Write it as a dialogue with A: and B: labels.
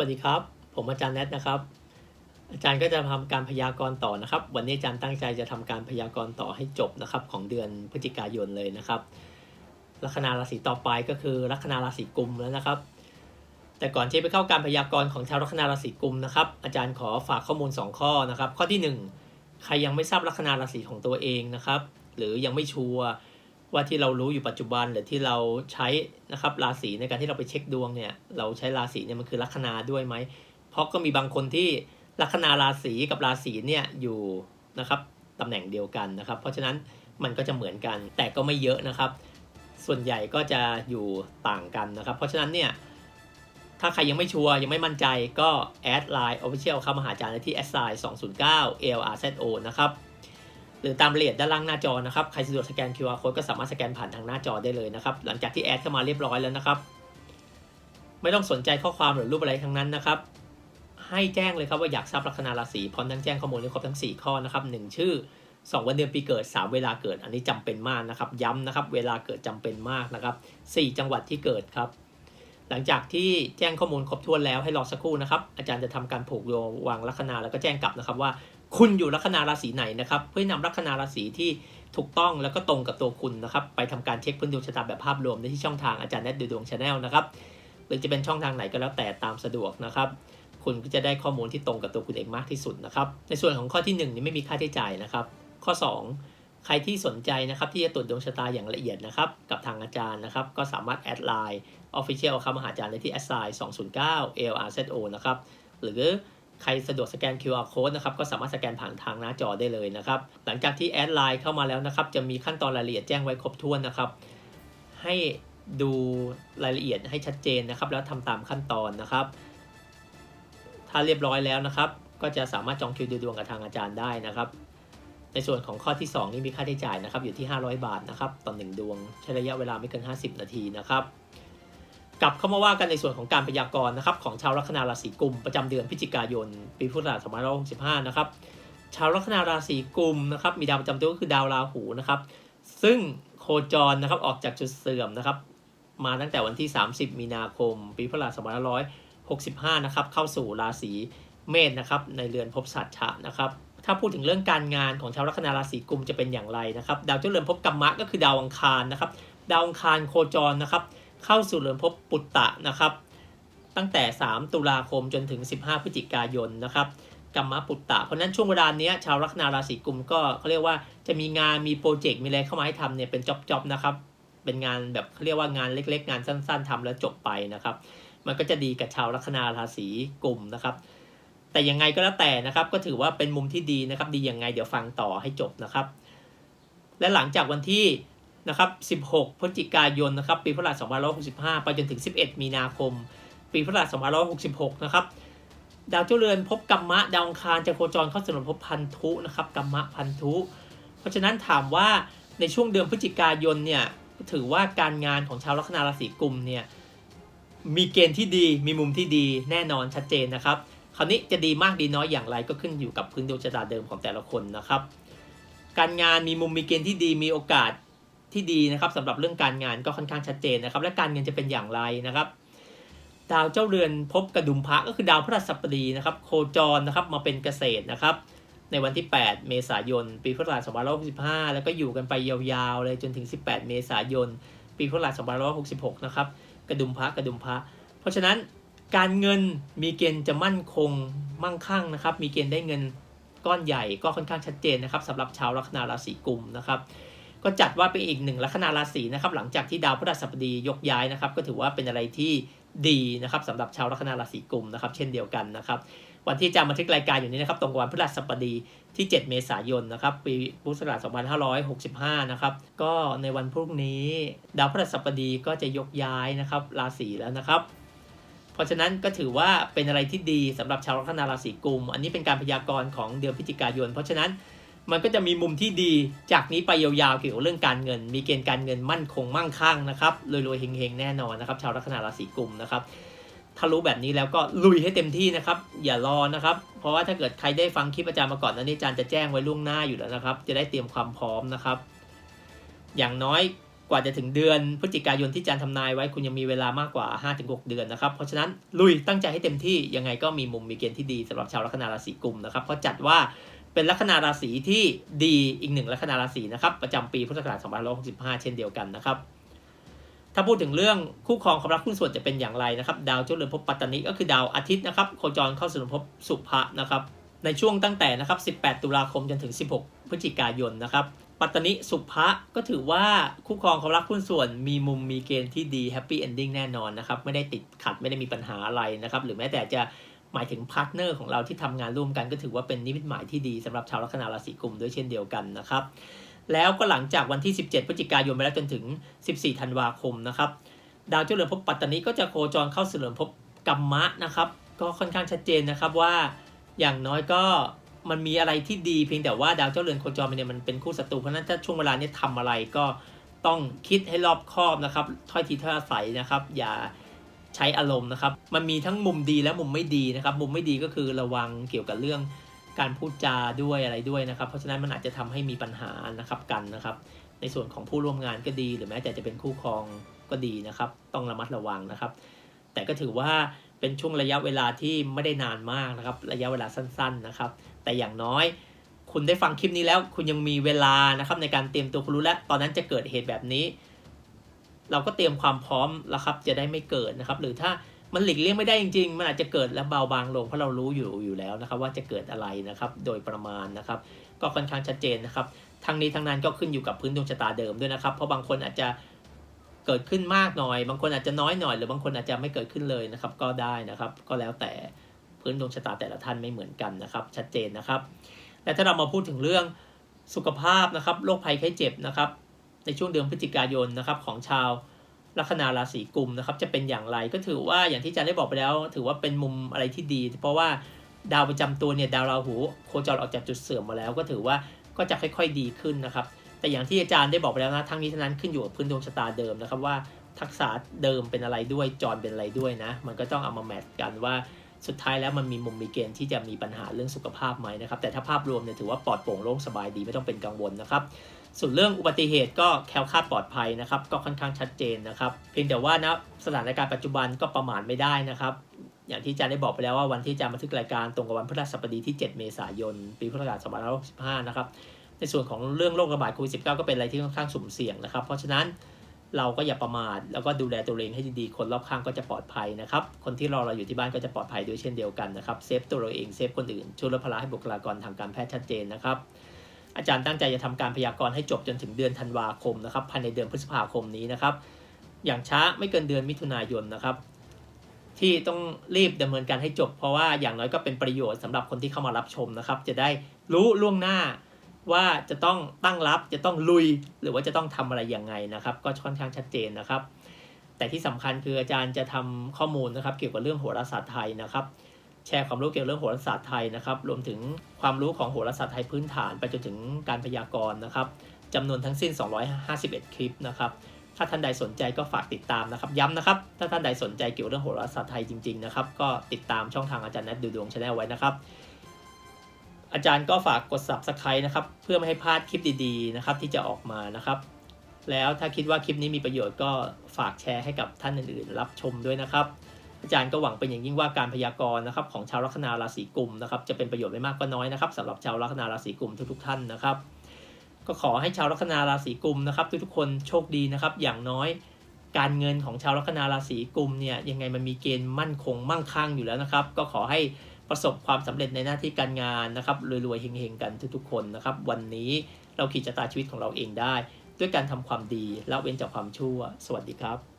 A: วัสดีครับ ผมอาจารย์แนทนะครับ อาจารย์ก็จะทำการพยากรณ์ต่อนะครับ วันนี้อาจารย์ตั้งใจจะทำการพยากรณ์ต่อให้จบนะครับของเดือนพฤศจิกายนเลยนะครับ ลัคนาราศีต่อไปก็คือลัคนาราศีกุมแล้วนะครับ แต่ก่อนที่ไปเข้าการพยากรณ์ของชาวลัคนาราศีกุมนะครับ อาจารย์ขอฝากข้อมูล 2 ข้อนะครับ ข้อที่ 1 ใครยังไม่ทราบลัคนาราศีของตัวเองนะครับ หรือยังไม่ชัวร์ ว่าที่เรารู้อยู่ปัจจุบันหรือที่เราใช้นะครับราศีในการที่เราไปเช็คดวงเนี่ย เราใช้ราศีเนี่ยมันคือลัคนาด้วยไหม เพราะก็มีบางคนที่ลัคนาราศีกับราศีเนี่ยอยู่นะครับตำแหน่งเดียวกันนะครับ เพราะฉะนั้นมันก็จะเหมือนกันแต่ก็ไม่เยอะนะครับ ส่วนใหญ่ก็จะอยู่ต่างกันนะครับ เพราะฉะนั้นเนี่ยถ้าใครยังไม่ชัวร์ยังไม่มั่นใจก็แอดไลน์ Official เข้ามาหาอาจารย์ได้ที่ s i 209 LRZO นะครับ รือตามรายละเยดด้านล่างหน้าจอนะครับใครสะดวกสแกน QR code ก็สามารถสแกนผ่านทางหน้าจอได้เลยนะครับ หลังจากที่แอดเข้ามาเรียบร้อยแล้วนะครับ ไม่ต้องสนใจข้อความหรือรูปอะไรทั้งนั้นนะครับให้แจ้งเลยครับว่าอยากทราบลัคนาราศีพร้อมทั้งแจ้งข้อมูลให้ครบทั้ง 4 ข้อนะครับ 1 ชื่อ 2 วันเดือนปีเกิด 3 เวลาเกิด อันนี้จำเป็นมากนะครับ ย้ำนะครับ เวลาเกิดจำเป็นมากนะครับ 4 จังหวัดที่เกิดครับ หลังจากที่แจ้งข้อมูลครบถ้วนแล้วให้รอสักครู่นะครับ อาจารย์จะทำการผูกโยงวางลัคนาแล้วก็แจ้งกลับนะครับว่า คุณอยู่ลัคนาราศีไหนนะครับ เพื่อนำลัคนาราศีที่ถูกต้องแล้วก็ตรงกับตัวคุณนะครับ ไปทำการเช็คพื้นดวงชะตาแบบภาพรวมได้ที่ช่องทางอาจารย์แนทดูดวงชาแนลนะครับ หรือจะเป็นช่องทางไหนก็แล้วแต่ตามสะดวกนะครับ คุณก็จะได้ข้อมูลที่ตรงกับตัวคุณเองมากที่สุดนะครับ ในส่วนของข้อที่1นี่ไม่มีค่าใช้จ่ายนะครับ ข้อ 2 ใครที่สนใจนะครับที่จะตรวจดวงชะตาอย่างละเอียดนะครับกับทางอาจารย์นะครับก็สามารถแอดไลน์ Official เข้ามาหาอาจารย์ได้ที่ s i 209 LRZO นะครับหรือ ใครสะดวกสแกน QR code นะครับก็สามารถสแกนผ่านทางหน้าจอได้เลยนะครับ หลังจากที่แอดไลน์เข้ามาแล้วนะครับ จะมีขั้นตอนรายละเอียดแจ้งไว้ครบถ้วนนะครับ ให้ดูรายละเอียดให้ชัดเจนนะครับ แล้วทำตามขั้นตอนนะครับ ถ้าเรียบร้อยแล้วนะครับ ก็จะสามารถจองคิวดูดวงกับทางอาจารย์ได้นะครับ ในส่วนของข้อที่ 2 นี่มีค่าใช้จ่ายนะครับ อยู่ที่ 500 บาทนะครับต่อ1ดวงใช้ระยะเวลาไม่เกิน 50 นาทีนะครับ กลับเข้ามาว่ากันในส่วนของการพยากรณ์นะครับของชาวลัคนาราศีกุมประจำเดือนพฤศจิกายน ปีพุทธศักราช2565 นะครับ ชาวลัคนาราศีกุมนะครับมีดาวประจำตัวก็คือดาวราหูนะครับ ซึ่งโคจรนะครับออกจากจุดเสื่อมนะครับ มาตั้งแต่วันที่ 30 มีนาคม ปีพุทธศักราช2565 นะครับเข้าสู่ราศีเมษนะครับในเรือนภพสัตชะนะครับถ้าพูดถึงเรื่องการงานของชาวลัคนาราศีกุมจะเป็นอย่างไรนะครับ ดาวเจ้าเรือนภพกัมมะก็คือดาวอังคารนะครับ ดาวอังคารโคจรนะครับ เข้าสู่เรือนภพปุตตะนะครับ ตั้งแต่ 3 ตุลาคมจนถึง 15 พฤศจิกายนนะครับกัมมะปุตตะ เพราะฉะนั้นช่วงเวลาเนี้ยชาวลัคนาราศีกุมก็เขาเรียกว่าจะมีงานมีโปรเจกต์มีอะไรเข้ามาให้ทำเนี่ยเป็นจ็อบๆนะครับ เป็นงานแบบเขาเรียกว่างานเล็ก ๆ งานสั้น ๆทำแล้วจบไปนะครับ มันก็จะดีกับชาวลัคนาราศีกุมนะครับ แต่ยังไงก็แล้วแต่นะครับ ก็ถือว่าเป็นมุมที่ดีนะครับ ดียังไงเดี๋ยวฟังต่อให้จบนะครับ และหลังจากวันที่ นะครับ 16 พฤศจิกายนนะครับ ปีพุทธศักราช2565 ไปจนถึง 11 มีนาคม ปีพุทธศักราช2566 นะครับ ดาวเจ้าเรือนพบกัมมะ ดาวอังคารจะโคจรเข้าสู่รือนภพพันธุนะครับกัมมะพันธุ เพราะฉะนั้นถามว่าในช่วงเดือนพฤศจิกายนเนี่ย ถือว่าการงานของชาวลัคนาราศีกุมเนี่ย มีเกณฑ์ที่ดี มีมุมที่ดีแน่นอนชัดเจนนะครับ คราวนี้จะดีมากดีน้อยอย่างไรก็ขึ้นอยู่กับพื้นดวงชะตาเดิมของแต่ละคนนะครับ การงานมีมุมมีเกณฑ์ที่ดี มีโอกาส ที่ดีนะครับสำหรับเรื่องการงานก็ค่อนข้างชัดเจนนะครับ และการเงินจะเป็นอย่างไรนะครับ ดาวเจ้าเรือนพบกระดุมพระก็คือดาวพฤหัสบดีนะครับ โคจรนะครับมาเป็นเกษตรนะครับ ในวันที่ 8 เมษายน ปีพุทธศักราช2565 แล้วก็อยู่กันไปยาวๆเลยจนถึง 18 เมษายน ปีพุทธศักราช2566 นะครับ กระดุมพระกระดุมพระ เพราะฉะนั้นการเงินมีเกณฑ์จะมั่นคงมั่งคั่งนะครับ มีเกณฑ์ได้เงินก้อนใหญ่ก็ค่อนข้างชัดเจนนะครับสำหรับชาวลัคนาราศีกุมนะครับ ก็จัดว่าเป็นอีกหนึ่งลัคนาราศีนะครับหลังจากที่ดาวพฤหัสบดียกย้ายนะครับ ก็ถือว่าเป็นอะไรที่ดีนะครับสำหรับชาวลัคนาราศีกุมนะครับ เช่นเดียวกันนะครับ วันที่จะบันทึกรายการอยู่นี้นะครับ ตรงกับวันพฤหัสบดีที่ 7 เมษายนนะครับ ปีพุทธศักราช2565 นะครับ ก็ในวันพรุ่งนี้ ดาวพฤหัสบดีก็จะยกย้ายนะครับ ราศีแล้วนะครับ เพราะฉะนั้นก็ถือว่าเป็นอะไรที่ดีสำหรับชาวลัคนาราศีกุม อันนี้เป็นการพยากรณ์ของเดือนพฤศจิกายน เพราะฉะนั้น มันก็จะมีมุมที่ดีจากนี้ไปยาวๆเกี่ยวกับเรื่องการเงิน มีเกณฑ์การเงินมั่นคงมั่งคั่งนะครับรวยๆเฮงๆแน่นอนนะครับชาวลัคนาราศีกุมนะครับถ้ารู้แบบนี้แล้วก็ลุยให้เต็มที่นะครับ อย่ารอนะครับ เพราะว่าถ้าเกิดใครได้ฟังคลิปอาจารย์มาก่อนนั้นอาจารย์จะแจ้งไว้ล่วงหน้าอยู่แล้วนะครับ จะได้เตรียมความพร้อมนะครับ อย่างน้อยกว่าจะถึงเดือนพฤศจิกายนที่อาจารย์ทำนายไว้คุณยังมีเวลามากกว่า 5-6 เดือนนะครับ เพราะฉะนั้นลุยตั้งใจให้เต็มที่ยังไงก็มีมุมมีเกณฑ์ที่ดีสำหรับชาวลัคนาราศีกุมนะครับเพราะจัดว่า เป็นลัคนาราศีที่ดีอีกหนึ่งลัคนาราศีนะครับประจำปีพุทธศักราช2565 เช่นเดียวกันนะครับ ถ้าพูดถึงเรื่องคู่ครองความรักคู่ส่วนจะเป็นอย่างไรนะครับ ดาวเจ้าเรือนภพปัตตานิก็คือดาวอาทิตย์นะครับโคจรเข้าสู่ภพสุภะนะครับ ในช่วงตั้งแต่นะครับ 18 ตุลาคมจนถึง 16 พฤศจิกายนนะครับปัตตานิสุภะก็ถือว่าคู่ครองความรักคู่ส่วนมีมุมมีเกณฑ์ที่ดีแฮปปี้เอนดิ้งแน่นอนนะครับ ไม่ได้ติดขัดไม่ได้มีปัญหาอะไรนะครับ หรือแม้แต่จะ หมายถึงพาร์ทเนอร์ของเราที่ทำงานร่วมกันก็ถือว่าเป็นนิมิตหมายที่ดีสำหรับชาวลัคนาราศีกุมด้วยเช่นเดียวกันนะครับ แล้วก็หลังจากวันที่ 17พฤศจิกายนไปแล้วจนถึง 14 ธันวาคมนะครับ ดาวเจ้าเรือนภพปัตตานีก็จะโคจรเข้าสู่เรือนภพกัมมะนะครับ ก็ค่อนข้างชัดเจนนะครับว่าอย่างน้อยก็มันมีอะไรที่ดีเพียงแต่ว่าดาวเจ้าเรือนโคจรเนี่ยมันเป็นคู่ศัตรูเพราะนั้นถ้าช่วงเวลานี้ทำอะไรก็ต้องคิดให้รอบคอบนะครับถ้อยทีถ้อยอาศัยนะครับ อย่า ใช้อารมณ์นะครับ มันมีทั้งมุมดีและมุมไม่ดีนะครับ มุมไม่ดีก็คือระวังเกี่ยวกับเรื่องการพูดจาด้วยอะไรด้วยนะครับ เพราะฉะนั้นมันอาจจะทำให้มีปัญหานะครับกันนะครับ ในส่วนของผู้ร่วมงานก็ดี หรือแม้แต่จะเป็นคู่ครองก็ดีนะครับ ต้องระมัดระวังนะครับ แต่ก็ถือว่าเป็นช่วงระยะเวลาที่ไม่ได้นานมากนะครับ ระยะเวลาสั้น ๆนะครับ แต่อย่างน้อย คุณได้ฟังคลิปนี้แล้ว คุณยังมีเวลานะครับในการเตรียมตัวคุณรู้แล้ว ตอนนั้นจะเกิดเหตุแบบนี้ เราก็เตรียมความพร้อมแล้วครับจะได้ไม่เกิดนะครับ หรือถ้ามันหลีกเลี่ยงไม่ได้จริงๆ มันอาจจะเกิดแล้วเบาบางลงเพราะเรารู้อยู่อยู่แล้วนะครับ ว่าจะเกิดอะไรนะครับ โดยประมาณนะครับ ก็ค่อนข้างชัดเจนนะครับทั้งนี้ทั้งนั้นก็ขึ้นอยู่กับพื้นดวงชะตาเดิมด้วยนะครับ เพราะบางคนอาจจะเกิดขึ้นมากหน่อย บางคนอาจจะน้อยหน่อย หรือบางคนอาจจะไม่เกิดขึ้นเลยนะครับ ก็ได้นะครับ ก็แล้วแต่พื้นดวงชะตาแต่ละท่านไม่เหมือนกันนะครับ ชัดเจนนะครับและถ้าเรามาพูดถึงเรื่องสุขภาพนะครับโรคภัยไข้เจ็บนะครับ ในช่วงเดือนพฤศจิกายนนะครับของชาวลัคนาราศีกุมนะครับจะเป็นอย่างไรก็ถือว่าอย่างที่อาจารย์ได้บอกไปแล้ว ถือว่าเป็นมุมอะไรที่ดี เพราะว่าดาวประจำตัวเนี่ยดาวราหูโคจรออกจากจุดเสื่อมมาแล้ว ก็ถือว่าก็จะค่อยๆดีขึ้นนะครับ แต่อย่างที่อาจารย์ได้บอกไปแล้วนะทั้งนี้ทั้งนั้นขึ้นอยู่กับพื้นดวงชะตาเดิมนะครับว่าทักษะเดิมเป็นอะไรด้วยจรเป็นอะไรด้วยนะ มันก็ต้องเอามาแมทช์กันว่าสุดท้ายแล้วมันมีมุมมีเกณฑ์ที่จะมีปัญหาเรื่องสุขภาพไหมนะครับแต่ถ้าภาพรวมเนี่ยถือว่าปลอดโปร่งโล่งสบายดีไม่ต้องเป็นกังวลนะครับ ส่วนเรื่องอุบัติเหตุก็แคล้วคลาดปลอดภัยนะครับ ก็ค่อนข้างชัดเจนนะครับ เพียงแต่ว่านะสถานการณ์ปัจจุบันก็ประมาทไม่ได้นะครับ อย่างที่อาจารย์ได้บอกไปแล้วว่าวันที่อาจารย์บันทึกรายการตรงกับวันพฤหัสบดีที่ 7 เมษายน ปีพุทธศักราช2565 นะครับ ในส่วนของเรื่องโรคระบาดโควิด -19 ก็เป็นอะไรที่ค่อนข้างสุ่มเสี่ยงนะครับ เพราะฉะนั้นเราก็อย่าประมาทแล้วก็ดูแลตัวเองให้ดีๆ คนรอบข้างก็จะปลอดภัยนะครับ คนที่รอเราอยู่ที่บ้านก็จะปลอดภัยด้วยเช่นเดียวกันนะครับ เซฟตัวเราเอง เซฟคนอื่น ช่วยลดภาระให้บุคลากรทางการแพทย์ชัดเจนนะครับ อาจารย์ตั้งใจจะทำการพยากรณ์ให้จบจนถึงเดือนธันวาคมนะครับภายในเดือนพฤษภาคมนี้นะครับ อย่างช้าไม่เกินเดือนมิถุนายนนะครับ ที่ต้องรีบดำเนินการให้จบ เพราะว่าอย่างน้อยก็เป็นประโยชน์สำหรับคนที่เข้ามารับชมนะครับ จะได้รู้ล่วงหน้าว่าจะต้องตั้งรับจะต้องลุย หรือว่าจะต้องทำอะไรยังไงนะครับ ก็ค่อนข้างชัดเจนนะครับ แต่ที่สำคัญคืออาจารย์จะทำข้อมูลนะครับ เกี่ยวกับเรื่องโหราศาสตร์ไทยนะครับ แชร์ความรู้เกี่ยวกับเรื่องโหราศาสตร์ไทยนะครับ รวมถึงความรู้ของโหราศาสตร์ไทยพื้นฐานไปจนถึงการพยากรณ์นะครับจำนวนทั้งสิ้น 251 คลิปนะครับ ถ้าท่านใดสนใจก็ฝากติดตามนะครับ ย้ำนะครับ ถ้าท่านใดสนใจเกี่ยวกับเรื่องโหราศาสตร์ไทยจริงๆนะครับ ก็ติดตามช่องทางอาจารย์นัทดูดวงชาแนลไว้นะครับ อาจารย์ก็ฝากกด subscribe นะครับ เพื่อไม่ให้พลาดคลิปดีๆนะครับที่จะออกมานะครับ แล้วถ้าคิดว่าคลิปนี้มีประโยชน์ก็ฝากแชร์ให้กับท่านอื่นๆ รับชมด้วยนะครับ อาจารย์ก็หวังเป็นอย่างยิ่งว่าการพยากรณ์นะครับของชาวลัคนาราศีกุมนะครับจะเป็นประโยชน์ไม่มากก็น้อยนะครับสำหรับชาวลัคนาราศีกุมทุกๆท่านนะครับ ก็ขอให้ชาวลัคนาราศีกุมนะครับทุกๆคนโชคดีนะครับ อย่างน้อยการเงินของชาวลัคนาราศีกุมเนี่ยยังไงมันมีเกณฑ์มั่นคงมั่งคั่งอยู่แล้วนะครับ ก็ขอให้ประสบความสำเร็จในหน้าที่การงานนะครับรวยๆเฮงๆกันทุกๆคนนะครับ วันนี้เราขีดชะตาชีวิตของเราเองได้ ด้วยการทำความดีละเว้นจากความชั่ว สวัสดีครับ